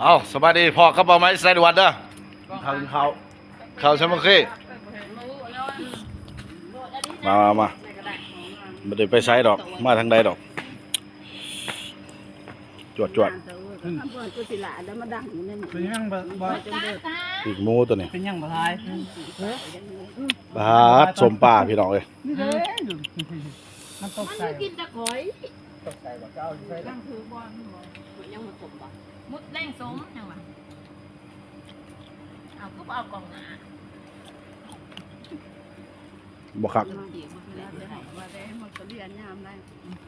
เอาสบายดีพ่อครับเอาไหมใส่ดวันเด้อทางเขาเขาใช่ไหมคีมามามาไม่ได้ไปใช้ดอก มาทางใดดอก จวดจวดทำเพื่อนกุศิลาแล้วมาดังอยู่ในหมู่เป็นยังบ่บ่อีกหมูตัวนี้เป็นยังบ่ทายบาดสมป่าพี่น้องเลยนี่เด้มันตกใจกิน ตะขอยตกใจบ่เจ้าใช่ยังคือบอลยังมาผมบ่มุดแรงสมยังวะเอาก็เอากล่องหนาบ่คักมาเดี๋ยวมาแล้วจะให้ว่าได้มันก็เรียนยามได้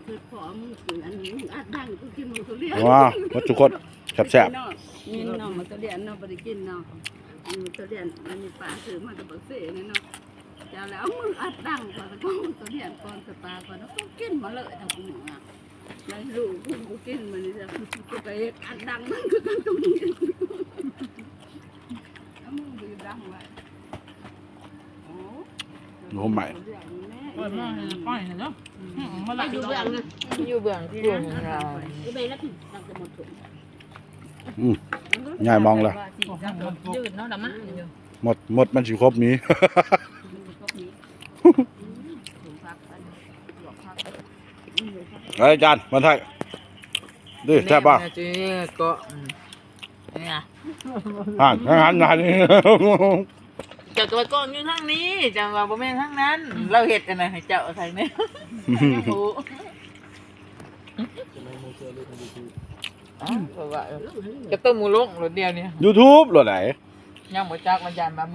คือขอมึงคืออันนี้อัดดังกูกินมันก็เรียนว้าวมาทุกคนแซ่บนี่น้องมันก็เรียนเนาะบ่ได้กินเนาะมันก็เรียนอันนี้ป้าถือมาแต่บักเซ่นี่เนาะจะแล้วมึงอัดดังก่อนแล้วก็มันก็เรียนก่อนสปาก่อนแล้วก็กินมาเลยทั้งหมดอะ แล้วลูกกูกินมันนี่จะกูไปอัดดังมันก็กันตรงนี้เอามึงดูดังไว้โอ้ๆผมใหม่เปิดมาป้อยเนาะมาไปละอยู่เบื้องนะอยู่เบื้องที่เราไปแล้วตั้งแต่หมดถุงง่ายมองละยืดเนาะละมั้งอยู่หมดหมดมันสิครบนี้ ไอ้จานมาไทยดิแซ่บป่ะจีก็เนี่ยห่านห่านห่านนี่จะตัวก้อนอยู่ทางนี้จังว่าบ่แม่นทางนั้น เราเฮ็ดกันนะให้เจ้าทางนี้โอ้ก็ว่าจะต้มหมูลงรถเดียวเนี่ยยูทูบหรอไหนยังบ่จักมันยันมามือ